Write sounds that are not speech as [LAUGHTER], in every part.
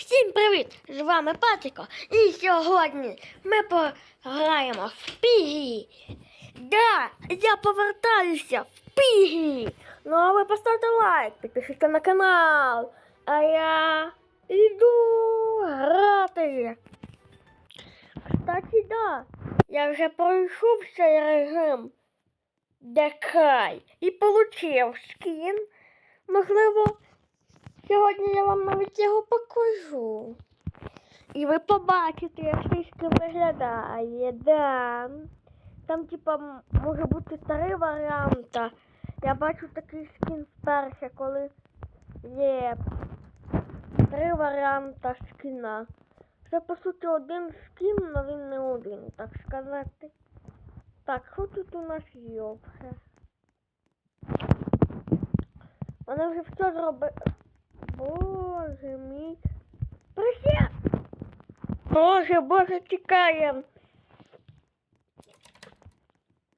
Всім привіт! З вами Патрико. І сьогодні ми пограємо в Пігі. Да, я повертаюся в Пігі. Ну а ви поставте лайк, підпишіться на канал. А я йду грати. Кстати, да, я вже пройшов цей режим Декай і получив скін. Можливо, Сьогодні я вам навіть його покажу. І ви побачите, як скін виглядає. Да. Там, типа, може бути старий варіант. Я бачу такий скін вперше, коли є три варіанти скіна. Це по суті один скін, але він не один, так сказати. Так, що тут у нас є? Вони вже все зробили. Боже мій. Привіт! Боже, боже, тікаєм.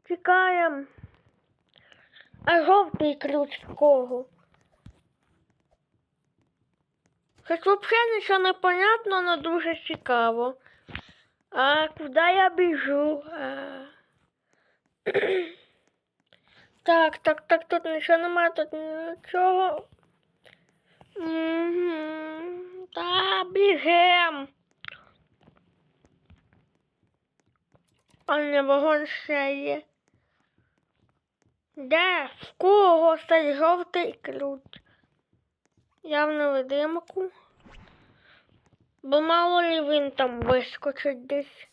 Тікаєм. А жовтий ключ з кого? Щось взагалі нічого не понятно, але дуже цікаво. А куди я біжу? А... [CLEARS THROAT] Так, так, так, тут нічого немає, тут нічого. Мгм. Та бігем. А не вагон ще є. Де? В кого цей жовтий ключ? Я в невидимку. Бо мало ли він там вискочить десь.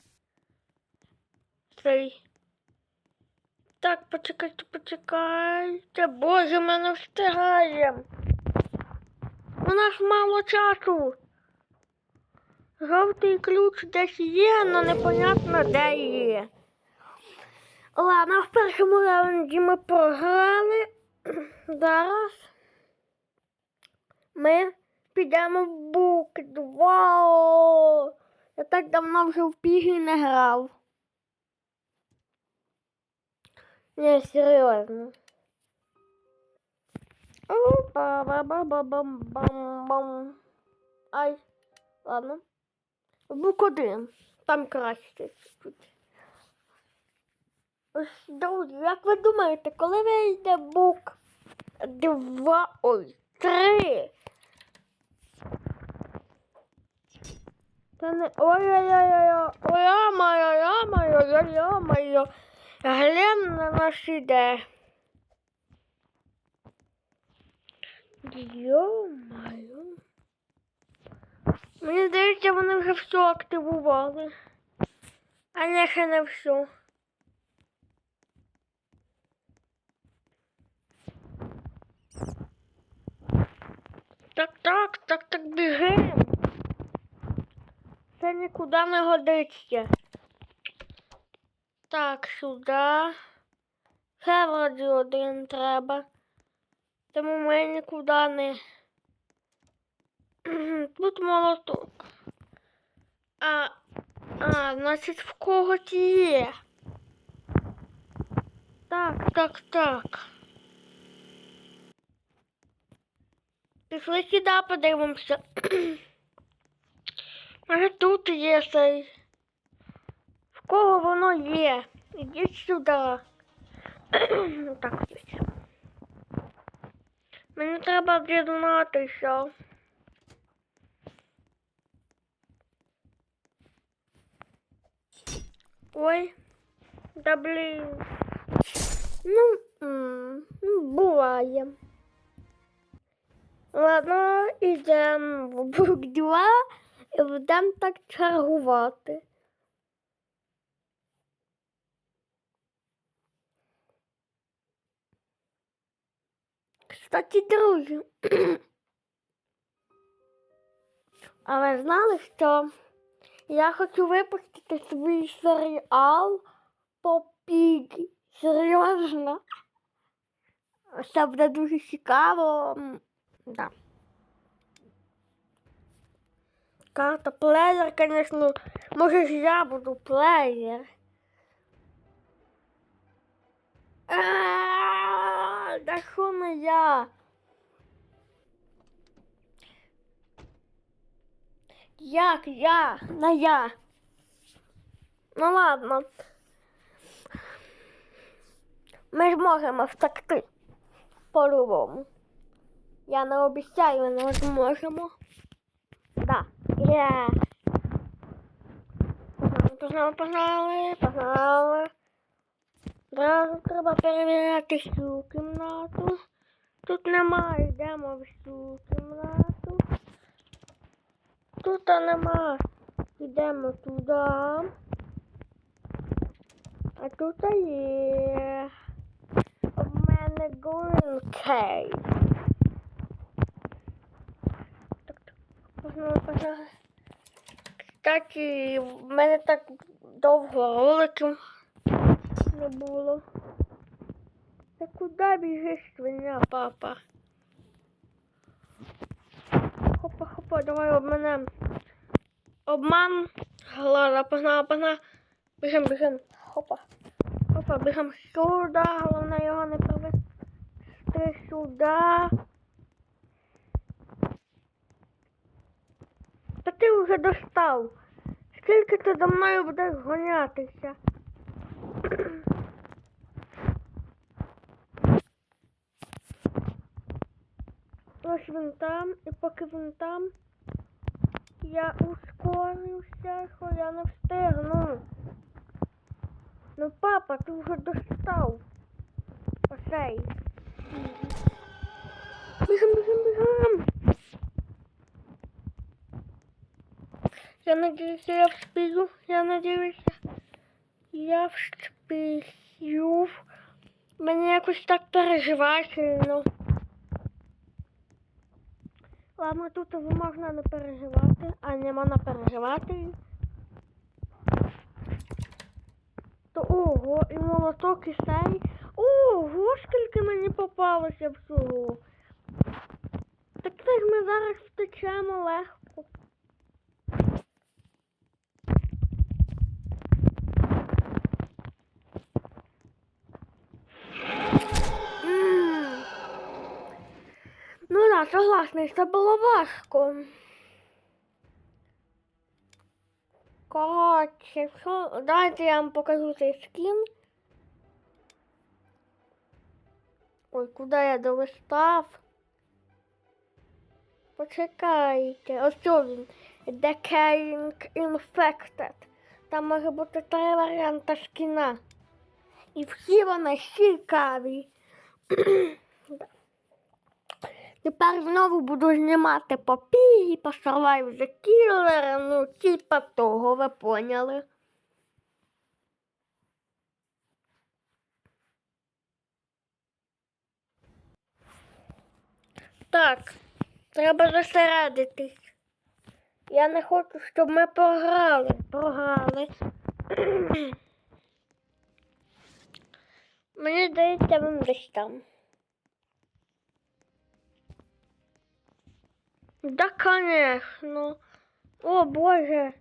Цей. Так, почекайте, почекайте. Боже, ми не встигаємо. У нас мало часу. Жовтий ключ десь є, але непонятно де є. Ладно, в першому раунді ми програли. [CLEARS THROAT] Зараз ми підемо в бук 2. Я так давно вже в пігі не грав. Не, серйозно. Опа, ба ба ба бам бам бам Ай, ладно. Бук один. Там краще чуть. Ось, Друзі, як ви думаєте, коли вийде бук два, ой, три? Та не ой-ой-ой-ой, ой, я-моє, я-моє, я-моє. Глен на нас іде. Йо-моє. Мені здається, вони вже все активували. А не ще не все. Так, так, так, так бігем. Це нікуди не годиться. Так, сюди. Ще вроді один треба. Тому ми нікуди не. [CLEARS THROAT] Тут молоток. А, а, значить в когось є. Так, так, так. Пішли сюди подивимося. [CLEARS THROAT] Може тут є цей. В кого воно є? Ідіть сюди. [CLEARS THROAT] Так. Мені треба дізнатися. Ой, да блін. Ну, ну, буває. Ладно, йдемо в бук 2 і будемо так чергувати. Кстати, друзі. [CLEARS THROAT] А ви знали, що я хочу випустити свій серіал по Пігі. Серйозно. Це буде дуже цікаво. Да. Карта плеєр, звісно, може ж я буду плеєр. А, Да що не я? Як я? На я. Ну ладно. Ми ж можемо втекти. По-любому. Я не обіцяю, але зможемо. Да. Є. Погнали, погнали, погнали. Зразу треба перевіряти всю кімнату. Тут немає, йдемо всю кімнату. Тут нема. Йдемо туди. А тут є. В мене green cave. Кстати, в мене так довго роликів не було. Та куди біжиш, свиня, папа? Хопа, хопа, давай обманем. Обман. Ладно, погнала, погнала. Біжим, біжим. Хопа. Хопа, біжим сюди. Головне його не провести сюди. Та ти вже достав. Скільки ти за мною будеш гонятися? Ось він там, і поки він там, я ускорився, що я не встигну. Ну, папа, ти вже достав. Оцей. Бігом, бігом, бігом. Я надіюся, я вспію. Я надіюся, я вспію. Мені якось так переживательно. Ладно, тут можна не переживати, а не можна переживати. То ого, і молоток, і сей. Ого, скільки мені попалося всього. Так це ми зараз втечемо легко. М. Ну да, согласна, це було важко. Коротше, що, давайте я вам покажу цей скін. Ой, куди я долистав? Почекайте. Ось він. Decaying Infected. Там може бути три варіанти скіна. І всі вони цікаві. [CLEARS THROAT] Тепер знову буду знімати по пігі, по Survive the Killer, ну, типа того, ви поняли. Так, треба зосередитись. Я не хочу, щоб ми програли. Програли. [CLEARS THROAT] Мені здається, він десь там. Да, конечно. О, боже.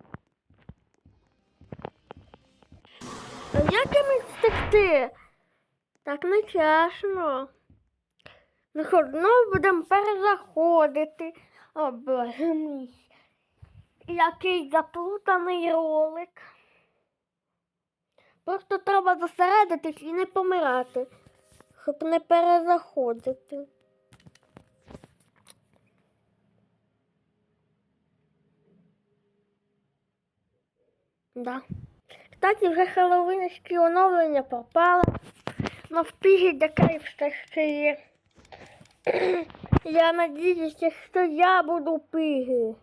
А як йому втекти? Так не чесно. Ну що, знову будемо перезаходити. О, боже мій. Який заплутаний ролик. Просто треба зосередитись і не помирати, щоб не перезаходити. Да. Кстати, вже хеллоуінські оновлення попали. Но в все ще є. Я надіюся, що я буду пиги.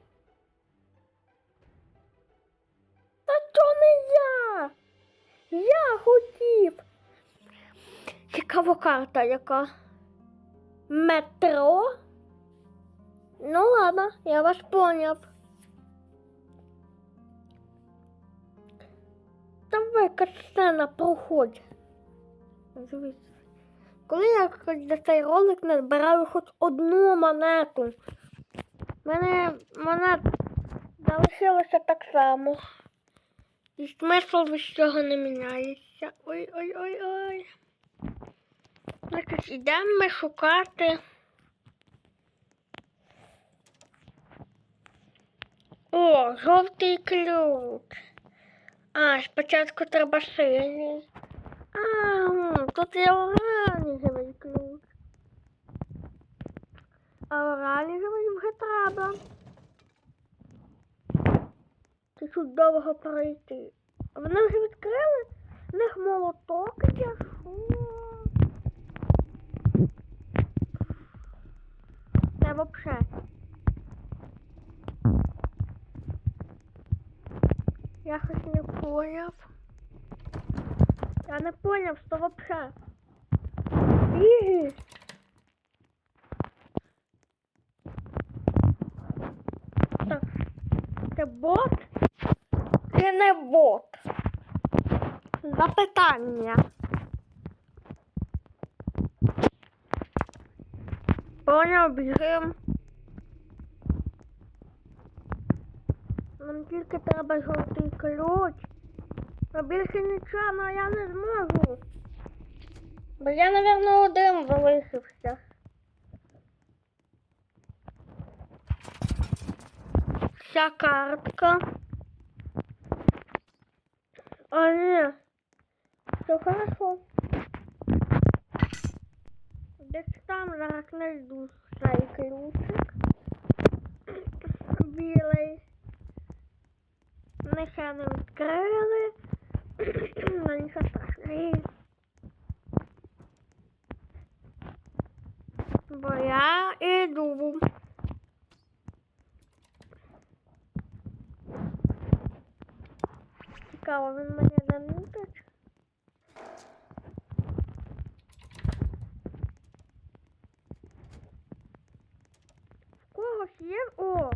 Та то не я. Я хотів. Цікава карта яка. Метро. Ну ладно, я вас поняв. Давай катсцена проходь. Дивись. Коли я за цей ролик не збираю хоч одну монету. У мене монет залишилося так само. І смисл від цього не міняється. Ой-ой-ой-ой. Значить, ідемо ми шукати. О, жовтий ключ. А, спочатку треба синій. А, тут є оранжевий ключ. А оранжевий вже треба. Це тут довго пройти. А Вони вже відкрили? В них молоток є. Фу. Це вообще. Поняв. Я не поняв, що вообще. Іги. Так. Це бот? Чи не бот? Запитання. Поняв, біжим. Нам тільки треба жовтий ключ. А більше нічого ну, я не зможу. Бо я, напевно, один залишився. Вся картка. А, ні. Все хорошо. Десь там зараз знайду цей ключик. Білий. Ми ще не відкрили. Ну нічого страшного. Бо я іду. Цікаво, він мене замітить. В когось є? О!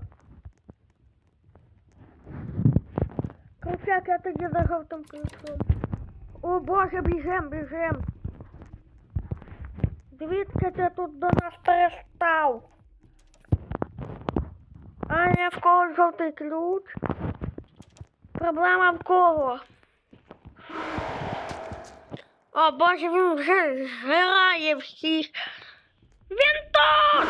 Кручак, я тоді за жовтим ключом. О боже, біжем, біжем. Дивіться, ти тут до нас перестав. А не в кого жовтий ключ. Проблема в кого? О боже, він вже згирає всіх. Він тут!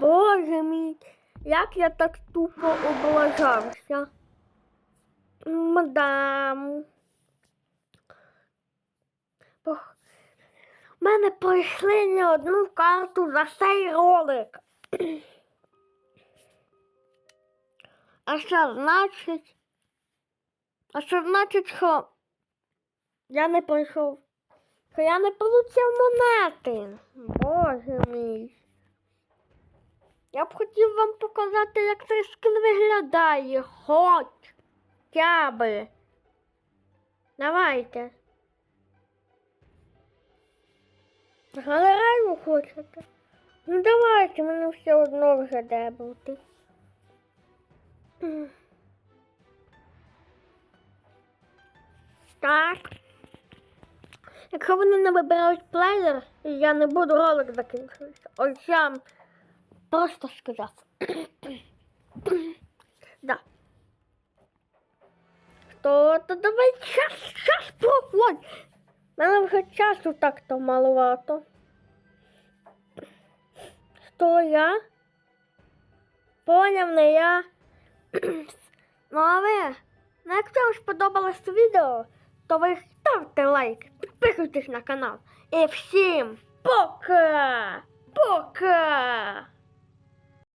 Боже мій, як я так тупо облажався. Мадам. В мене пройшли не одну карту за цей ролик. А що значить? А що значить, що я не пройшов? Що я не получив монети. Боже мій. Я б хотів вам показати, як цей скин виглядає. Хоча би. Давайте. Галерею хочете? Ну давайте, мені все одно вже де. Так. Якщо вони не вибирають плеєр, я не буду ролик закінчуватися. Ось я просто сказав. [COUGHS] да. То, то давай час, час проходь. Мене вже часу так-то маловато. Що я? Поняв, не я. [CLEARS THROAT] ну а ви, ну якщо вам сподобалось відео, то ви ставте лайк, підписуйтесь на канал. І всім пока! Пока!